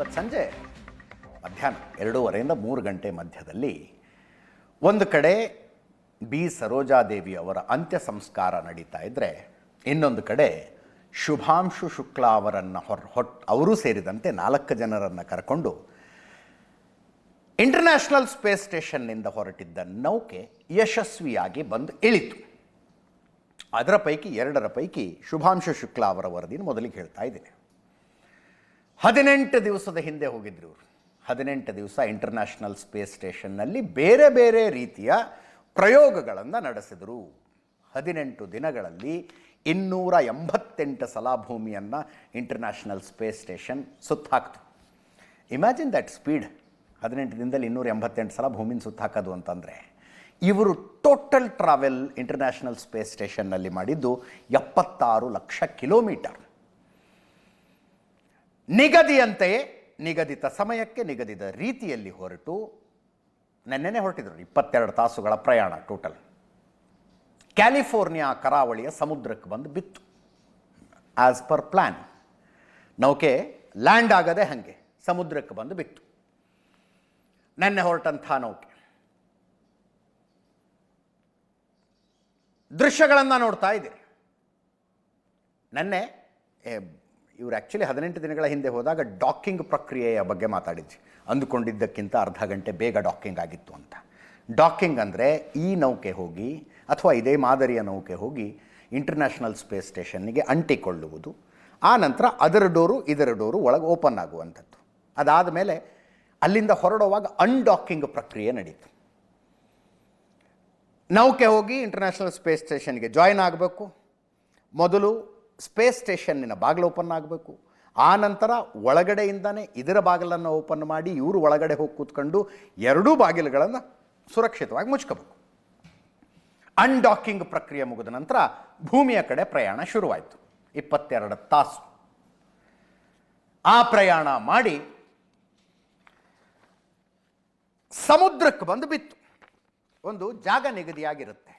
ಇವತ್ತು ಸಂಜೆ ಮಧ್ಯಾಹ್ನ ಎರಡೂವರೆಯಿಂದ ಮೂರು ಗಂಟೆ ಮಧ್ಯದಲ್ಲಿ ಒಂದು ಕಡೆ ಬಿ ಸರೋಜಾದೇವಿ ಅವರ ಅಂತ್ಯ ಸಂಸ್ಕಾರ ನಡೀತಾ ಇದ್ದರೆ ಇನ್ನೊಂದು ಕಡೆ ಶುಭಾಂಶು ಶುಕ್ಲಾ ಅವರನ್ನು ಹೊರ ಹೊಟ್ ಅವರೂ ಸೇರಿದಂತೆ ನಾಲ್ಕು ಜನರನ್ನು ಕರ್ಕೊಂಡು ಇಂಟರ್ನ್ಯಾಷನಲ್ ಸ್ಪೇಸ್ ಸ್ಟೇಷನ್ನಿಂದ ಹೊರಟಿದ್ದ ನೌಕೆ ಯಶಸ್ವಿಯಾಗಿ ಬಂದು ಇಳಿತು. ಅದರ ಪೈಕಿ ಎರಡರ ಪೈಕಿ ಶುಭಾಂಶು ಶುಕ್ಲಾ ಅವರ ವರದಿನ ಮೊದಲಿಗೆ ಹೇಳ್ತಾ ಇದ್ದೀನಿ. ಹದಿನೆಂಟು ದಿವಸದ ಹಿಂದೆ ಹೋಗಿದ್ರು ಇವರು. ಹದಿನೆಂಟು ದಿವಸ ಇಂಟರ್ನ್ಯಾಷನಲ್ ಸ್ಪೇಸ್ ಸ್ಟೇಷನ್ನಲ್ಲಿ ಬೇರೆ ಬೇರೆ ರೀತಿಯ ಪ್ರಯೋಗಗಳನ್ನು ನಡೆಸಿದರು. ಹದಿನೆಂಟು ದಿನಗಳಲ್ಲಿ ಇನ್ನೂರ ಎಂಬತ್ತೆಂಟು ಸಲ ಭೂಮಿಯನ್ನು ಇಂಟರ್ನ್ಯಾಷನಲ್ ಸ್ಪೇಸ್ ಸ್ಟೇಷನ್ ಸುತ್ತಾಕ್ತು. ಇಮ್ಯಾಜಿನ್ ದಟ್ ಸ್ಪೀಡ್ ಹದಿನೆಂಟು ದಿನದಲ್ಲಿ ಇನ್ನೂರ ಎಂಬತ್ತೆಂಟು ಸಲ ಭೂಮಿನ ಸುತ್ತಾಕೋದು ಅಂತಂದರೆ ಇವರು ಟೋಟಲ್ ಟ್ರಾವೆಲ್ ಇಂಟರ್ನ್ಯಾಷನಲ್ ಸ್ಪೇಸ್ ಸ್ಟೇಷನ್ನಲ್ಲಿ ಮಾಡಿದ್ದು ಎಪ್ಪತ್ತಾರು ಲಕ್ಷ ಕಿಲೋಮೀಟರ್. ನಿಗದಿಯಂತೆಯೇ ನಿಗದಿತ ಸಮಯಕ್ಕೆ ನಿಗದಿತ ರೀತಿಯಲ್ಲಿ ಹೊರಟು ನೆನ್ನೆನೆ ಹೊರಟಿದ್ರು ಇಪ್ಪತ್ತೆರಡು ತಾಸುಗಳ ಪ್ರಯಾಣ ಟೋಟಲ್. ಕ್ಯಾಲಿಫೋರ್ನಿಯಾ ಕರಾವಳಿಯ ಸಮುದ್ರಕ್ಕೆ ಬಂದು ಬಿತ್ತು. ಆಸ್ ಪರ್ ಪ್ಲ್ಯಾನ್ ನೌಕೆ ಲ್ಯಾಂಡ್ ಆಗದೆ ಹಾಗೆ ಸಮುದ್ರಕ್ಕೆ ಬಂದು ಬಿತ್ತು. ನೆನ್ನೆ ಹೊರಟಂಥ ನೌಕೆ. ದೃಶ್ಯಗಳನ್ನು ನೋಡ್ತಾ ಇದ್ದೀರಿ. ನೆನ್ನೆ ಇವರು ಆ್ಯಕ್ಚುಲಿ ಹದಿನೆಂಟು ದಿನಗಳ ಹಿಂದೆ ಹೋದಾಗ ಡಾಕಿಂಗ್ ಪ್ರಕ್ರಿಯೆಯ ಬಗ್ಗೆ ಮಾತಾಡಿದ್ವಿ. ಅಂದುಕೊಂಡಿದ್ದಕ್ಕಿಂತ ಅರ್ಧ ಗಂಟೆ ಬೇಗ ಡಾಕಿಂಗ್ ಆಗಿತ್ತು ಅಂತ. ಡಾಕಿಂಗ್ ಅಂದರೆ ಈ ನೌಕೆ ಹೋಗಿ ಅಥವಾ ಇದೇ ಮಾದರಿಯ ನೌಕೆ ಹೋಗಿ ಇಂಟರ್ನ್ಯಾಷನಲ್ ಸ್ಪೇಸ್ ಸ್ಟೇಷನ್ನಿಗೆ ಅಂಟಿಕೊಳ್ಳುವುದು. ಆ ನಂತರ ಅದರ ಡೋರು, ಇದರ ಡೋರು ಒಳಗೆ ಓಪನ್ ಆಗುವಂಥದ್ದು. ಅದಾದ ಮೇಲೆ ಅಲ್ಲಿಂದ ಹೊರಡುವಾಗ ಅನ್ಡಾಕಿಂಗ್ ಪ್ರಕ್ರಿಯೆ ನಡೀತು. ನೌಕೆ ಹೋಗಿ ಇಂಟರ್ನ್ಯಾಷನಲ್ ಸ್ಪೇಸ್ ಸ್ಟೇಷನ್ಗೆ ಜಾಯಿನ್ ಆಗಬೇಕು. ಮೊದಲು ಸ್ಪೇಸ್ ಸ್ಟೇಷನ್ನಿನ ಬಾಗಿಲು ಓಪನ್ ಆಗಬೇಕು. ಆ ನಂತರ ಒಳಗಡೆಯಿಂದನೇ ಇದರ ಬಾಗಿಲನ್ನು ಓಪನ್ ಮಾಡಿ ಇವರು ಒಳಗಡೆ ಹೋಗಿ ಕೂತ್ಕೊಂಡು ಎರಡೂ ಬಾಗಿಲುಗಳನ್ನು ಸುರಕ್ಷಿತವಾಗಿ ಮುಚ್ಕೋಬೇಕು. ಅನ್ಡಾಕಿಂಗ್ ಪ್ರಕ್ರಿಯೆ ಮುಗಿದ ನಂತರ ಭೂಮಿಯ ಕಡೆ ಪ್ರಯಾಣ ಶುರುವಾಯಿತು. ಇಪ್ಪತ್ತೆರಡು ತಾಸು. ಆ ಪ್ರಯಾಣ ಮಾಡಿ ಸಮುದ್ರಕ್ಕೆ ಬಂದು ಬಿತ್ತು. ಒಂದು ಜಾಗ ನಿಗದಿಯಾಗಿರುತ್ತೆ.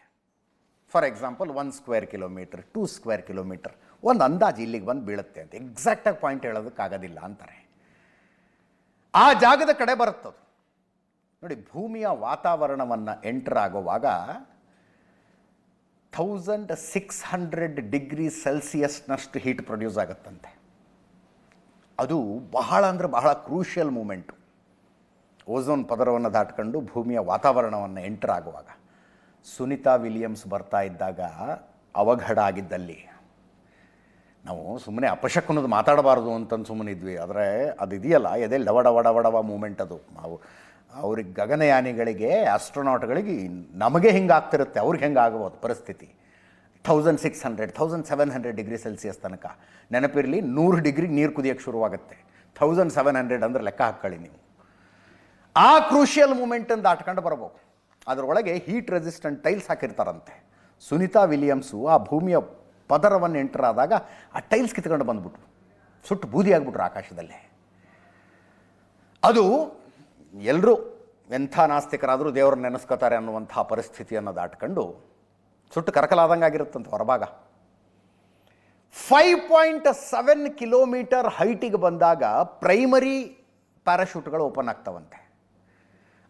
For example one square kilometre two square kilometre ಒಂದು ಅಂದಾಜು ಇಲ್ಲಿಗೆ ಬಂದು ಬೀಳುತ್ತೆ ಅಂತ. ಎಕ್ಸಾಕ್ಟಾಗಿ ಪಾಯಿಂಟ್ ಹೇಳೋದಕ್ಕಾಗೋದಿಲ್ಲ ಅಂತಾರೆ. ಆ ಜಾಗದ ಕಡೆ ಬರುತ್ತದು. ನೋಡಿ, ಭೂಮಿಯ ವಾತಾವರಣವನ್ನು ಎಂಟರ್ ಆಗುವಾಗ ಥೌಸಂಡ್ ಸಿಕ್ಸ್ ಹಂಡ್ರೆಡ್ ಡಿಗ್ರಿ ಸೆಲ್ಸಿಯಸ್ನಷ್ಟು ಹೀಟ್ ಪ್ರೊಡ್ಯೂಸ್ ಆಗುತ್ತಂತೆ. ಅದು ಬಹಳ ಅಂದರೆ ಬಹಳ ಕ್ರೂಷಿಯಲ್ ಮೂಮೆಂಟು ಓಝೋನ್ ಪದರವನ್ನು ದಾಟ್ಕೊಂಡು ಭೂಮಿಯ ವಾತಾವರಣವನ್ನು ಎಂಟರ್ ಆಗುವಾಗ. ಸುನಿತಾ ವಿಲಿಯಮ್ಸ್ ಬರ್ತಾ ಇದ್ದಾಗ ಅವಘಡ ಆಗಿದ್ದಲ್ಲಿ ನಾವು ಸುಮ್ಮನೆ ಅಪಶಕುನದು ಮಾತಾಡಬಾರ್ದು ಅಂತಂದು ಸುಮ್ಮನಿದ್ವಿ ಆದರೆ ಅದು ಇದೆಯಲ್ಲ ಎದೆ ಲವಡವಡವಡವ ಡವ ಡವ ಡವ ಮೂಮೆಂಟ್ ಅದು. ನಾವು ಅವ್ರಿಗೆ ಗಗನಯಾನಿಗಳಿಗೆ ಆಸ್ಟ್ರೋನಾಟ್ಗಳಿಗೆ ನಮಗೆ ಹಿಂಗೆ ಆಗ್ತಿರುತ್ತೆ ಅವ್ರಿಗೆ ಹೆಂಗೆ ಆಗಬಹುದು ಪರಿಸ್ಥಿತಿ. Thousand six hundred thousand seven hundred degree Celsius ತನಕ. ನೆನಪಿರಲಿ, ನೂರು ಡಿಗ್ರಿ ನೀರು ಕುದಿಯೋಕ್ಕೆ ಶುರುವಾಗುತ್ತೆ. ಥೌಸಂಡ್ ಸೆವೆನ್ ಹಂಡ್ರೆಡ್ ಅಂದರೆ ಲೆಕ್ಕ ಹಾಕ್ಕೊಳ್ಳಿ ನೀವು. ಆ ಕ್ರೂಷಿಯಲ್ ಮೂಮೆಂಟನ್ನು ದಾಟ್ಕೊಂಡು ಬರಬೇಕು ಅದರೊಳಗೆ ಹೀಟ್ ರೆಸಿಸ್ಟೆಂಟ್ ಟೈಲ್ಸ್ ಹಾಕಿರ್ತಾರಂತೆ. ಸುನಿತಾ ವಿಲಿಯಮ್ಸು ಆ ಭೂಮಿಯ ಪದರವನ್ನು ಎಂಟರ್ ಆದಾಗ ಆ ಟೈಲ್ಸ್ ಕಿತ್ಕೊಂಡು ಬಂದ್ಬಿಟ್ರು. ಸುಟ್ಟು ಬೂದಿ ಆಗಿಬಿಟ್ರು ಆಕಾಶದಲ್ಲಿ. ಅದು ಎಲ್ಲರೂ ಎಂಥ ನಾಸ್ತಿಕರಾದರೂ ದೇವರು ನೆನೆಸ್ಕೋತಾರೆ ಅನ್ನುವಂಥ ಪರಿಸ್ಥಿತಿಯನ್ನು ದಾಟ್ಕೊಂಡು ಸುಟ್ಟು ಕರಕಲಾದಂಗೆ ಆಗಿರುತ್ತಂತ ಹೊರಭಾಗ ಫೈವ್ ಪಾಯಿಂಟ್ ಸೆವೆನ್ ಕಿಲೋಮೀಟರ್ ಹೈಟಿಗೆ ಬಂದಾಗ ಪ್ರೈಮರಿ ಪ್ಯಾರಾಶೂಟ್ಗಳು ಓಪನ್ ಆಗ್ತಾವಂತೆ.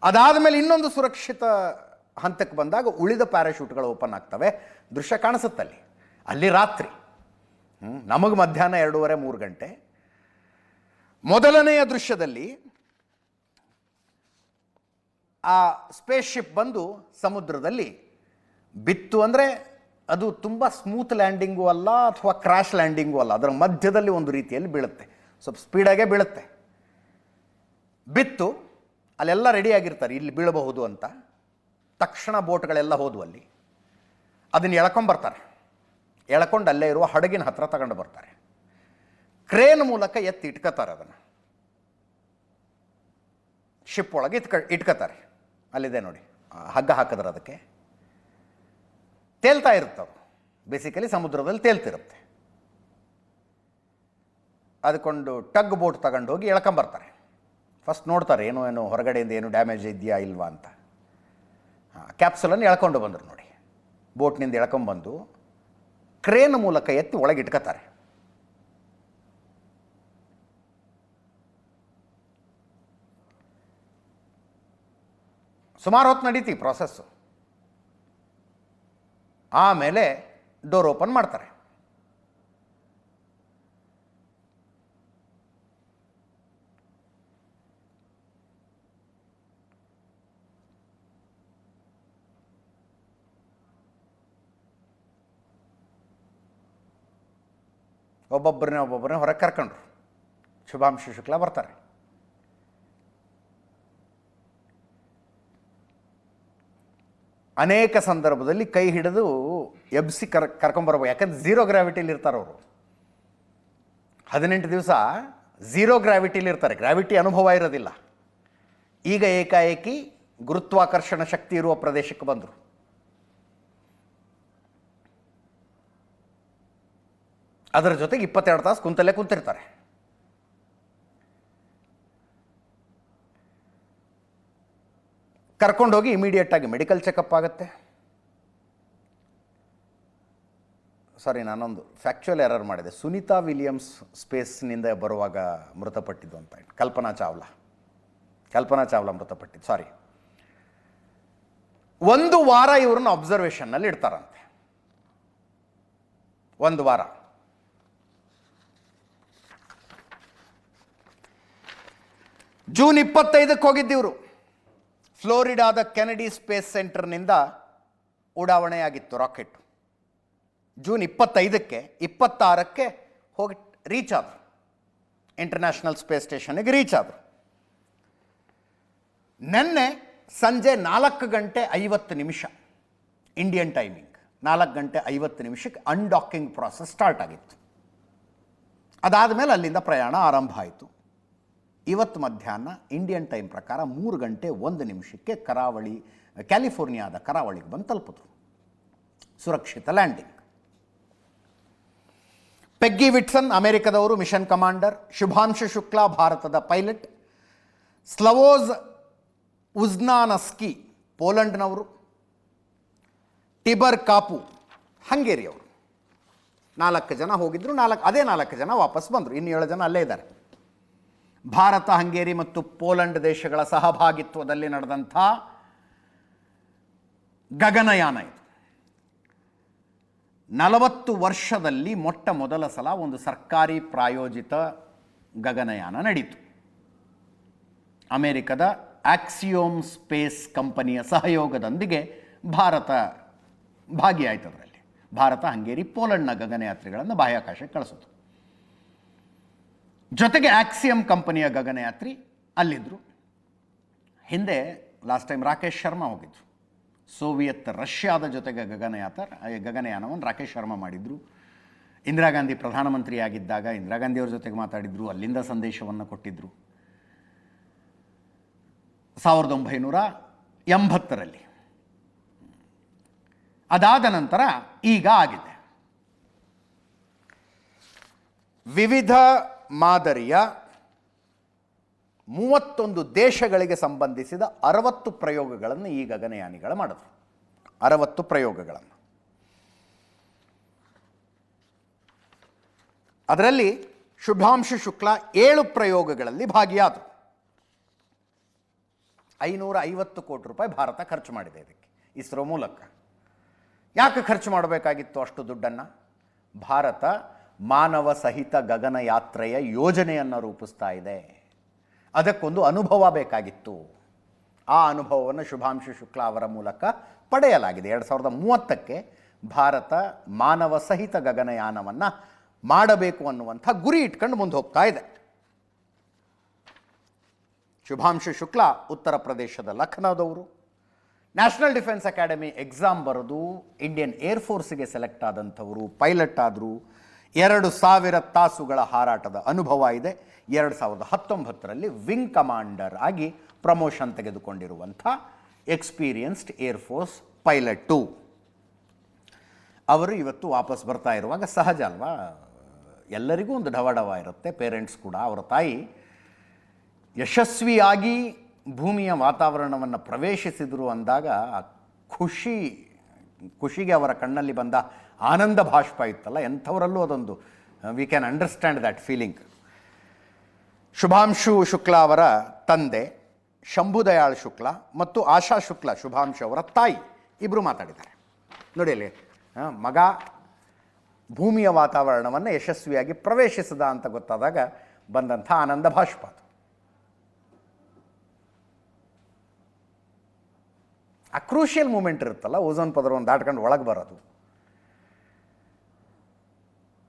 ಅದಾದ ಮೇಲೆ ಇನ್ನೊಂದು ಸುರಕ್ಷಿತ ಹಂತಕ್ಕೆ ಬಂದಾಗ ಉಳಿದ ಪ್ಯಾರಾಶೂಟ್ಗಳು ಓಪನ್ ಆಗ್ತವೆ. ದೃಶ್ಯ ಕಾಣಿಸುತ್ತಲ್ಲಿ. ಅಲ್ಲಿ ರಾತ್ರಿ ನಮಗೆ ಮಧ್ಯಾಹ್ನ ಎರಡೂವರೆ, ಮೂರು ಗಂಟೆ. ಮೊದಲನೆಯ ದೃಶ್ಯದಲ್ಲಿ ಆ ಸ್ಪೇಸ್ ಶಿಪ್ ಬಂದು ಸಮುದ್ರದಲ್ಲಿ ಬಿತ್ತು ಅಂದರೆ ಅದು ತುಂಬ ಸ್ಮೂತ್ ಲ್ಯಾಂಡಿಂಗು ಅಲ್ಲ ಅಥವಾ ಕ್ರ್ಯಾಶ್ ಲ್ಯಾಂಡಿಂಗು ಅಲ್ಲ, ಅದರ ಮಧ್ಯದಲ್ಲಿ ಒಂದು ರೀತಿಯಲ್ಲಿ ಬೀಳುತ್ತೆ. ಸ್ವಲ್ಪ ಸ್ಪೀಡಾಗೆ ಬೀಳುತ್ತೆ. ಬಿತ್ತು, ಅಲ್ಲೆಲ್ಲ ರೆಡಿಯಾಗಿರ್ತಾರೆ ಇಲ್ಲಿ ಬೀಳಬಹುದು ಅಂತ. ತಕ್ಷಣ ಬೋಟ್ಗಳೆಲ್ಲ ಹೋದ್ವು ಅಲ್ಲಿ. ಅದನ್ನು ಎಳ್ಕೊಂಬರ್ತಾರೆ. ಎಳ್ಕೊಂಡು ಅಲ್ಲೇ ಇರುವ ಹಡಗಿನ ಹತ್ರ ತಗೊಂಡು ಬರ್ತಾರೆ. ಕ್ರೇನ್ ಮೂಲಕ ಎತ್ತಿ ಇಟ್ಕೋತಾರೆ ಅದನ್ನು. ಶಿಪ್ ಒಳಗೆ ಇಟ್ಕ ಇಟ್ಕೋತಾರೆ ಅಲ್ಲಿದೆ ನೋಡಿ ಹಗ್ಗ ಹಾಕಿದ್ರೆ ಅದಕ್ಕೆ. ತೇಲ್ತಾ ಇರುತ್ತವು. ಬೇಸಿಕಲಿ ಸಮುದ್ರದಲ್ಲಿ ತೇಲ್ತಿರುತ್ತೆ. ಅದಕ್ಕೊಂಡು ಟಗ್ ಬೋಟ್ ತಗೊಂಡು ಹೋಗಿ ಎಳ್ಕೊಂಬರ್ತಾರೆ ಫಸ್ಟ್ ನೋಡ್ತಾರೆ, ಏನೋ ಏನೋ, ಹೊರಗಡೆಯಿಂದ ಏನು ಡ್ಯಾಮೇಜ್ ಇದೆಯಾ, ಇಲ್ವಾ? ಅಂತ. ಹಾಂ ಕ್ಯಾಪ್ಸುಲನ್ನು ಎಳ್ಕೊಂಡು ಬಂದರು ನೋಡಿ. ಬೋಟ್ನಿಂದ ಎಳ್ಕೊಂಬಂದು ಕ್ರೇನ್ ಮೂಲಕ ಎತ್ತಿ ಒಳಗಿಟ್ಕೋತಾರೆ. ಸುಮಾರು ಹೊತ್ತು ನಡೀತಿ ಪ್ರಾಸೆಸ್ಸು ಆಮೇಲೆ ಡೋರ್ ಓಪನ್ ಮಾಡ್ತಾರೆ. ಒಬ್ಬೊಬ್ಬರನ್ನೇ ಒಬ್ಬೊಬ್ಬರನ್ನೇ ಹೊರಗೆ ಕರ್ಕೊಂಡ್ರು. ಶುಭಾಂಶು ಶುಕ್ಲ ಬರ್ತಾರೆ. ಅನೇಕ ಸಂದರ್ಭದಲ್ಲಿ ಕೈ ಹಿಡಿದು ಎಬ್ಸಿ ಕರ್ ಕರ್ಕೊಂಬರ್ಬೋದು ಯಾಕಂದ್ರೆ ಝೀರೋ ಗ್ರಾವಿಟಿಲಿ ಇರ್ತಾರೆ ಅವರು. ಹದಿನೆಂಟು ದಿವಸ ಝೀರೋ ಗ್ರಾವಿಟಿಲಿ ಇರ್ತಾರೆ. ಗ್ರಾವಿಟಿ ಅನುಭವ ಇರೋದಿಲ್ಲ. ಈಗ ಏಕಾಏಕಿ ಗುರುತ್ವಾಕರ್ಷಣ ಶಕ್ತಿ ಇರುವ ಪ್ರದೇಶಕ್ಕೆ ಬಂದರು. ಅದರ ಜೊತೆಗೆ ಇಪ್ಪತ್ತೆರಡು ತಾಸು ಕುಂತಲ್ಲೇ ಕುಂತಿರ್ತಾರೆ. ಕರ್ಕೊಂಡೋಗಿ ಇಮಿಡಿಯೇಟಾಗಿ ಮೆಡಿಕಲ್ ಚೆಕಪ್ ಆಗುತ್ತೆ. ಸಾರಿ ನಾನೊಂದು ಫ್ಯಾಕ್ಚುಯಲ್ ಎರರ್ ಮಾಡಿದೆ. ಸುನೀತಾ ವಿಲಿಯಮ್ಸ್ ಸ್ಪೇಸ್ನಿಂದ ಬರುವಾಗ ಮೃತಪಟ್ಟಿದ್ದು ಅಂತ. ಕಲ್ಪನಾ ಚಾವ್ಲಾ. ಕಲ್ಪನಾ ಚಾವ್ಲಾ ಮೃತಪಟ್ಟಿದ್ದು. ಸಾರಿ ಒಂದು ವಾರ ಇವ್ರನ್ನ ಅಬ್ಸರ್ವೇಷನ್ನಲ್ಲಿ ಇಡ್ತಾರಂತೆ. ಒಂದು ವಾರ. ಜೂನ್ ಇಪ್ಪತ್ತೈದಕ್ಕೆ ಹೋಗಿದ್ದಿವರು ಫ್ಲೋರಿಡಾದ ಕೆನಡಿ ಸ್ಪೇಸ್ ಸೆಂಟರ್ನಿಂದ ಉಡಾವಣೆಯಾಗಿತ್ತು ರಾಕೆಟ್. ಜೂನ್ ಇಪ್ಪತ್ತೈದಕ್ಕೆ, ಇಪ್ಪತ್ತಾರಕ್ಕೆ ಹೋಗಿ ರೀಚ್ ಆದರು. ಇಂಟರ್ನ್ಯಾಷನಲ್ ಸ್ಪೇಸ್ ಸ್ಟೇಷನ್ಗೆ ರೀಚ್ ಆದರು. ನಿನ್ನೆ ಸಂಜೆ ನಾಲ್ಕು ಗಂಟೆ ಐವತ್ತು ನಿಮಿಷ ಇಂಡಿಯನ್ ಟೈಮಿಂಗ್. ನಾಲ್ಕು ಗಂಟೆ ಐವತ್ತು ನಿಮಿಷಕ್ಕೆ ಅನ್ಡಾಕಿಂಗ್ ಪ್ರಾಸೆಸ್ ಸ್ಟಾರ್ಟ್ ಆಗಿತ್ತು. ಅದಾದ ಮೇಲೆ ಅಲ್ಲಿಂದ ಪ್ರಯಾಣ ಆರಂಭ ಆಯಿತು. ಇವತ್ತು ಮಧ್ಯಾಹ್ನ ಇಂಡಿಯನ್ ಟೈಮ್ ಪ್ರಕಾರ ಮೂರು ಗಂಟೆ ಒಂದು ನಿಮಿಷಕ್ಕೆ ಕರಾವಳಿ ಕ್ಯಾಲಿಫೋರ್ನಿಯಾದ ಕರಾವಳಿಗೆ ಬಂದು ತಲುಪಿದ್ರು. ಸುರಕ್ಷಿತ ಲ್ಯಾಂಡಿಂಗ್ ಪೆಗ್ಗಿ ವಿಟ್ಸನ್ ಅಮೆರಿಕದವರು ಮಿಷನ್ ಕಮಾಂಡರ್, ಶುಭಾಂಶು ಶುಕ್ಲಾ, ಭಾರತದ ಪೈಲಟ್. ಸ್ಲವೋಜ್ ಉಜ್ನಾನಸ್ಕಿ ಪೋಲೆಂಡ್ನವರು. ಟಿಬರ್ ಕಾಪು ಹಂಗೇರಿಯವರು. ನಾಲ್ಕು ಜನ ಹೋಗಿದ್ರು, ನಾಲ್ಕು, ಅದೇ ನಾಲ್ಕು ಜನ ವಾಪಸ್ ಬಂದರು. ಇನ್ನು ಏಳು ಜನ ಅಲ್ಲೇ ಇದ್ದಾರೆ. ಭಾರತ, ಹಂಗೇರಿ ಮತ್ತು ಪೋಲೆಂಡ್ ದೇಶಗಳ ಸಹಭಾಗಿತ್ವದಲ್ಲಿ ನಡೆದಂಥ ಗಗನಯಾನ ಇದು. ನಲವತ್ತು ವರ್ಷದಲ್ಲಿ ಮೊಟ್ಟ ಮೊದಲ ಸಲ ಒಂದು ಸರ್ಕಾರಿ ಪ್ರಾಯೋಜಿತ ಗಗನಯಾನ ನಡೀತು. ಅಮೆರಿಕದ ಆಕ್ಸಿಯೋಮ್ ಸ್ಪೇಸ್ ಕಂಪನಿಯ ಸಹಯೋಗದೊಂದಿಗೆ ಭಾರತ ಭಾಗಿಯಾಯಿತು ಅದರಲ್ಲಿ. ಭಾರತ, ಹಂಗೇರಿ, ಪೋಲೆಂಡ್ನ ಗಗನಯಾತ್ರಿಗಳನ್ನು ಬಾಹ್ಯಾಕಾಶಕ್ಕೆ ಕಳಿಸಿತು. ಜೊತೆಗೆ ಆಕ್ಸಿಯಂ ಕಂಪನಿಯ ಗಗನಯಾತ್ರಿ ಅಲ್ಲಿದ್ದರು ಹಿಂದೆ ಲಾಸ್ಟ್ ಟೈಮ್ ರಾಕೇಶ್ ಶರ್ಮಾ ಹೋಗಿದ್ರು. ಸೋವಿಯತ್ ರಷ್ಯಾದ ಜೊತೆಗೆ ಗಗನಯಾತ ಗಗನಯಾನವನ್ನು ರಾಕೇಶ್ ಶರ್ಮಾ ಮಾಡಿದರು. ಇಂದಿರಾ ಗಾಂಧಿ ಪ್ರಧಾನಮಂತ್ರಿಯಾಗಿದ್ದಾಗ ಇಂದಿರಾ ಗಾಂಧಿಯವ್ರ ಜೊತೆಗೆ ಮಾತಾಡಿದರು, ಅಲ್ಲಿಂದ ಸಂದೇಶವನ್ನು ಕೊಟ್ಟಿದ್ದರು ಸಾವಿರದ ಒಂಬೈನೂರ ಎಂಬತ್ತರಲ್ಲಿ. ಅದಾದ ನಂತರ ಈಗ ಆಗಿದೆ. ವಿವಿಧ ಮಾದರಿಯ ಮೂವತ್ತೊಂದು ದೇಶಗಳಿಗೆ ಸಂಬಂಧಿಸಿದ ಅರವತ್ತು ಪ್ರಯೋಗಗಳನ್ನು ಈ ಗಗನಯಾನಿಗಳು ಮಾಡಿದ್ರು. ಅರವತ್ತು ಪ್ರಯೋಗಗಳನ್ನು. ಅದರಲ್ಲಿ ಶುಭಾಂಶು ಶುಕ್ಲ ಏಳು ಪ್ರಯೋಗಗಳಲ್ಲಿ ಭಾಗಿಯಾದರು. ಐನೂರ ಐವತ್ತು ಕೋಟಿ ರೂಪಾಯಿ ಭಾರತ ಖರ್ಚು ಮಾಡಿದೆ ಇದಕ್ಕೆ, ಇಸ್ರೋ ಮೂಲಕ. ಯಾಕೆ ಖರ್ಚು ಮಾಡಬೇಕಾಗಿತ್ತು ಅಷ್ಟು ದುಡ್ಡನ್ನು? ಭಾರತ ಮಾನವ ಸಹಿತ ಗಗನಯಾತ್ರೆಯ ಯೋಜನೆಯನ್ನು ರೂಪಿಸ್ತಾ ಇದೆ. ಅದಕ್ಕೊಂದು ಅನುಭವ ಬೇಕಾಗಿತ್ತು. ಆ ಅನುಭವವನ್ನು ಶುಭಾಂಶು ಶುಕ್ಲಾ ಅವರ ಮೂಲಕ ಪಡೆಯಲಾಗಿದೆ. ಎರಡು ಸಾವಿರದ ಮೂವತ್ತಕ್ಕೆ ಭಾರತ ಮಾನವ ಸಹಿತ ಗಗನಯಾನವನ್ನು ಮಾಡಬೇಕು ಅನ್ನುವಂಥ ಗುರಿ ಇಟ್ಕೊಂಡು ಮುಂದೆ ಹೋಗ್ತಾ ಇದೆ. ಶುಭಾಂಶು ಶುಕ್ಲಾ, ಉತ್ತರ ಪ್ರದೇಶದ ಲಖನೌದವರು. ನ್ಯಾಷನಲ್ ಡಿಫೆನ್ಸ್ ಅಕಾಡೆಮಿ ಎಕ್ಸಾಮ್ ಬರೆದು ಇಂಡಿಯನ್ ಏರ್ಫೋರ್ಸ್ಗೆ ಸೆಲೆಕ್ಟ್ ಆದಂಥವರು, ಪೈಲಟ್ ಆದರು ಎರಡು ಸಾವಿರ ತಾಸುಗಳ ಹಾರಾಟದ ಅನುಭವ ಇದೆ. ಎರಡು ಸಾವಿರದ ಹತ್ತೊಂಬತ್ತರಲ್ಲಿ ವಿಂಗ್ ಕಮಾಂಡರ್ ಆಗಿ promotion ತೆಗೆದುಕೊಂಡಿರುವಂಥ experienced air force pilot too. ಅವರು ಇವತ್ತು ವಾಪಸ್ ಬರ್ತಾ ಇರುವಾಗ ಸಹಜ ಅಲ್ವಾ? ಎಲ್ಲರಿಗೂ ಒಂದು ಢವಢವ ಇರುತ್ತೆ. ಪೇರೆಂಟ್ಸ್ ಕೂಡ, ಅವರ ತಾಯಿ ಯಶಸ್ವಿಯಾಗಿ ಭೂಮಿಯ ವಾತಾವರಣವನ್ನು ಪ್ರವೇಶಿಸಿದರು ಅಂದಾಗ ಖುಷಿ, ಖುಷಿಗೆ ಅವರ ಕಣ್ಣಲ್ಲಿ ಬಂದ ಆನಂದ ಭಾಷ್ಪ ಇತ್ತಲ್ಲ ಎಂಥವರಲ್ಲೂ ಅದೊಂದು we can understand that feeling Shubhanshu Shukla ಅವರ ತಂದೆ ಶಂಭುದಯಾಳ್ ಶುಕ್ಲ ಮತ್ತು ಆಶಾ ಶುಕ್ಲ ಶುಭಾಂಶು ಅವರ ತಾಯಿ ಇಬ್ಬರು ಮಾತಾಡಿದ್ದಾರೆ. ನೋಡಿ ಅಲ್ಲಿ ಆ, ಮಗ ಭೂಮಿಯ ವಾತಾವರಣವನ್ನು ಯಶಸ್ವಿಯಾಗಿ ಪ್ರವೇಶಿಸಿದ ಅಂತ ಗೊತ್ತಾದಾಗ ಬಂದಂಥ ಆನಂದ ಭಾಷ್ಪ ಆ ಕ್ರೂಷಿಯಲ್ ಮೂಮೆಂಟ್ ಇರುತ್ತಲ್ಲ ಓಝೋನ್ ಪದರವನ್ನು ದಾಟ್ಕೊಂಡು ಒಳಗೆ ಬರೋದು.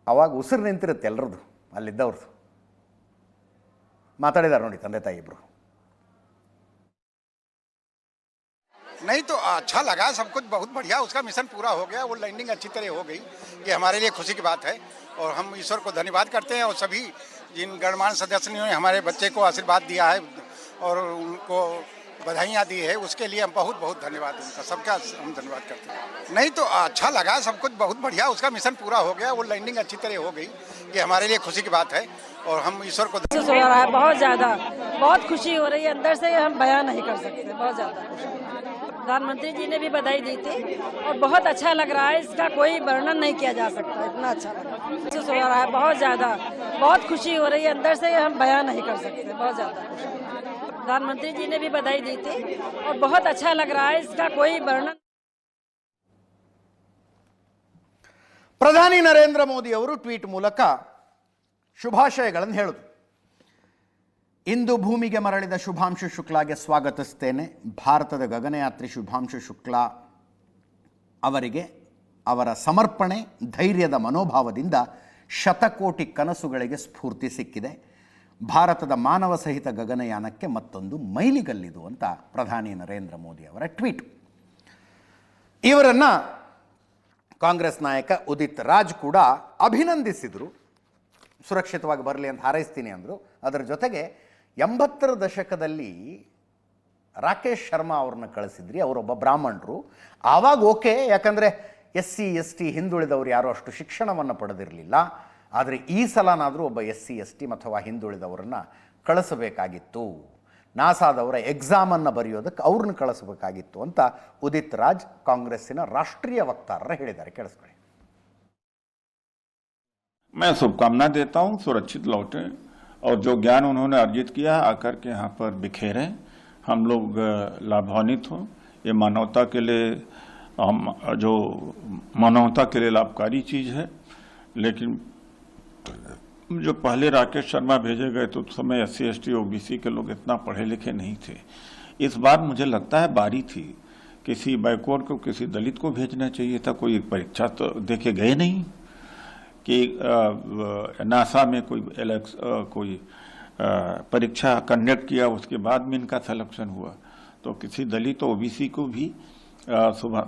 ಅವಾಗ ಉಸಿರು ನಿಂತಿರುತ್ತೆ ಎಲ್ಲರದು ಅಲ್ಲಿದ್ದವ್ರದ್ದು ಮಾತಾಡಿದ್ದಾರೆ ನೋಡಿ ತಂದೆ ತಾಯಿ ಇಬ್ಬರು नहीं तो अच्छा लगा सब कुछ बहुत बढ़िया उसका मिशन पूरा हो गया वो लैंडिंग अच्छी तरह हो गई ये हमारे लिए खुशी की बात है और हम ईश्वर को धन्यवाद करते हैं और सभी जिन गणमान्य सदस्यों ने हमारे बच्चे को आशीर्वाद दिया है और उनको बधाइयाँ दी है, उसके लिए हम बहुत बहुत धन्यवाद उनका, सबका हम धन्यवाद करते हैं। नहीं तो अच्छा लगा, सब कुछ बहुत बढ़िया, उसका मिशन पूरा हो गया, वो लैंडिंग अच्छी तरह हो गई, ये हमारे लिए खुशी की बात है, और हम ईश्वर को हो रहा है, बहुत ज़्यादा, बहुत खुशी हो रही है, अंदर से हम बयान नहीं कर सकते, बहुत ज़्यादा प्रधानमंत्री जी ने भी बधाई दी थी, और बहुत अच्छा लग रहा है, इसका कोई वर्णन नहीं किया जा सकता, इतना अच्छा लग रहा है। बहुत ज़्यादा, बहुत खुशी हो रही है, अंदर से हम बयान नहीं कर सकते, बहुत ज़्यादा प्रधानमंत्री जी ने भी बधाई दी थी और बहुत अच्छा लग रहा है इसका कोई वर्णन ಪ್ರಧಾನಿ ನರೇಂದ್ರ ಮೋದಿ ಅವರು ಟ್ವೀಟ್ ಮೂಲಕ ಶುಭಾಶಯಗಳನ್ನು ಹೇಳಿದ್ರು ಇಂದು ಭೂಮಿಗೆ ಮರಳಿದ ಶುಭಾಂಶು ಶುಕ್ಲಾಗೆ ಸ್ವಾಗತಿಸ್ತೇನೆ ಭಾರತದ ಗಗನಯಾತ್ರಿ ಶುಭಾಂಶು ಶುಕ್ಲಾ ಅವರಿಗೆ ಅವರ ಸಮರ್ಪಣೆ ಧೈರ್ಯದ ಮನೋಭಾವದಿಂದ ಶತಕೋಟಿ ಕನಸುಗಳಿಗೆ ಸ್ಫೂರ್ತಿ ಸಿಕ್ಕಿದೆ ಭಾರತದ ಮಾನವ ಸಹಿತ ಗಗನಯಾನಕ್ಕೆ ಮತ್ತೊಂದು ಮೈಲಿಗಲ್ಲಿದು ಅಂತ ಪ್ರಧಾನಿ ನರೇಂದ್ರ ಮೋದಿ ಅವರ ಟ್ವೀಟ್. ಇವರನ್ನು ಕಾಂಗ್ರೆಸ್ ನಾಯಕ ಉದಿತ್ ರಾಜ್ ಕೂಡ ಅಭಿನಂದಿಸಿದರು. ಸುರಕ್ಷಿತವಾಗಿ ಬರಲಿ ಅಂತ ಹಾರೈಸ್ತೀನಿ ಅಂದರು. ಅದರ ಜೊತೆಗೆ ಎಂಬತ್ತರ ದಶಕದಲ್ಲಿ ರಾಕೇಶ್ ಶರ್ಮಾ ಅವ್ರನ್ನ ಕಳಿಸಿದ್ರಿ, ಅವರೊಬ್ಬ ಬ್ರಾಹ್ಮಣರು. ಆವಾಗ ಓಕೆ, ಯಾಕಂದರೆ ಎಸ್ ಸಿ ಎಸ್ ಟಿ ಹಿಂದುಳಿದವರು ಯಾರೂ ಅಷ್ಟು ಶಿಕ್ಷಣವನ್ನು ಪಡೆದಿರಲಿಲ್ಲ. ಆದರೆ ಈ ಸಲನಾದರೂ ಒಬ್ಬ ಎಸ್ ಸಿ ಎಸ್ ಟಿ ಅಥವಾ ಹಿಂದುಳಿದವರನ್ನು ಕಳಿಸಬೇಕಾಗಿತ್ತು ನಾಸಾದವರ ಎಕ್ಸಾಮನ್ನು ಬರೆಯೋದಕ್ಕೆ ಅವ್ರನ್ನ ಕಳಿಸಬೇಕಾಗಿತ್ತು ಅಂತ ಉದಿತ್ ರಾಜ್ ಕಾಂಗ್ರೆಸ್ಸಿನ ರಾಷ್ಟ್ರೀಯ ವಕ್ತಾರರು ಹೇಳಿದ್ದಾರೆ ಕೇಳಿಸ್ಕೊಳ್ಳಿ मैं शुभकामना देता हूं सुरक्षित लौटे और जो ज्ञान उन्होंने अर्जित किया आकर के यहाँ पर बिखेरे हम लोग अ, लाभान्वित हों ये मानवता के लिए हम जो मानवता के लिए लाभकारी चीज है लेकिन जो पहले राकेश शर्मा भेजे गए तो उस समय S C S T OBC के लोग इतना पढ़े लिखे नहीं थे। इस बार मुझे लगता है बारी थी किसी बैकवर्ड को, किसी दलित को भेजना चाहिए था। कोई परीक्षा तो देखे गए नहीं कि नासा में कोई एलेक्स कोई परीक्षा कंडक्ट किया, उसके बाद में इनका सिलेक्शन हुआ। तो किसी दलित ओबीसी को भी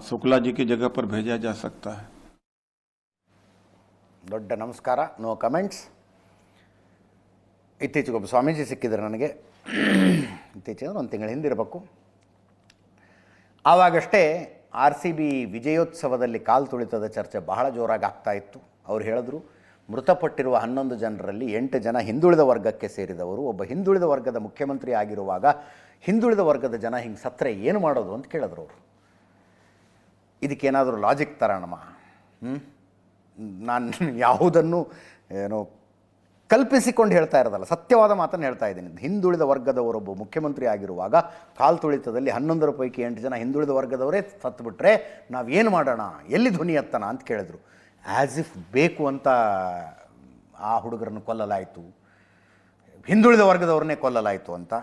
शुक्ला जी की जगह पर भेजा जा सकता है। ದೊಡ್ಡ ನಮಸ್ಕಾರ. ನೋ ಕಮೆಂಟ್ಸ್ ಇತ್ತೀಚೆಗೊಬ್ಬ ಸ್ವಾಮೀಜಿ ಸಿಕ್ಕಿದ್ರು ನನಗೆ. ಇತ್ತೀಚೆಗೆ ಒಂದು ತಿಂಗಳ ಹಿಂದಿರಬೇಕು ಆವಾಗಷ್ಟೇ ಆರ್ ಸಿ ಬಿ ವಿಜಯೋತ್ಸವದಲ್ಲಿ ಕಾಲು ತುಳಿತದ ಚರ್ಚೆ ಬಹಳ ಜೋರಾಗಿ ಆಗ್ತಾ ಇತ್ತು. ಅವ್ರು ಹೇಳಿದ್ರು, ಮೃತಪಟ್ಟಿರುವ ಹನ್ನೊಂದು ಜನರಲ್ಲಿ ಎಂಟು ಜನ ಹಿಂದುಳಿದ ವರ್ಗಕ್ಕೆ ಸೇರಿದವರು. ಒಬ್ಬ ಹಿಂದುಳಿದ ವರ್ಗದ ಮುಖ್ಯಮಂತ್ರಿ ಆಗಿರುವಾಗ ಹಿಂದುಳಿದ ವರ್ಗದ ಜನ ಹಿಂಗೆ ಸತ್ತರೆ ಏನು ಮಾಡೋದು ಅಂತ ಕೇಳಿದ್ರು ಅವರು. ಇದಕ್ಕೇನಾದರೂ ಲಾಜಿಕ್ ತರೋಣಮ್ಮ ಹ್ಞೂ ನಾನು ಯಾವುದನ್ನು, ಏನೋ ಕಲ್ಪಿಸಿಕೊಂಡು ಹೇಳ್ತಾ ಇರೋದಲ್ಲ, ಸತ್ಯವಾದ ಮಾತನ್ನು ಹೇಳ್ತಾ ಇದ್ದೀನಿ. ಹಿಂದುಳಿದ ವರ್ಗದವರೊಬ್ಬ ಮುಖ್ಯಮಂತ್ರಿ ಆಗಿರುವಾಗ ಕಾಲು ತುಳಿತದಲ್ಲಿ ಹನ್ನೊಂದರ ಪೈಕಿ ಎಂಟು ಜನ ಹಿಂದುಳಿದ ವರ್ಗದವರೇ ಸತ್ತುಬಿಟ್ರೆ ನಾವೇನು ಮಾಡೋಣ? ಎಲ್ಲಿ ಧ್ವನಿ ಎತ್ತನ ಅಂತ ಕೇಳಿದ್ರು. ಆ್ಯಸ್ ಇಫ್ ಬೇಕು ಅಂತ ಆ ಹುಡುಗರನ್ನು ಕೊಲ್ಲಲಾಯಿತು. ಹಿಂದುಳಿದ ವರ್ಗದವ್ರನ್ನೇ ಕೊಲ್ಲಲಾಯಿತು ಅಂತ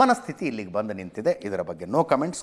ಮನಸ್ಥಿತಿ ಇಲ್ಲಿಗೆ ಬಂದು ನಿಂತಿದೆ. ಇದರ ಬಗ್ಗೆ ನೋ ಕಮೆಂಟ್ಸ್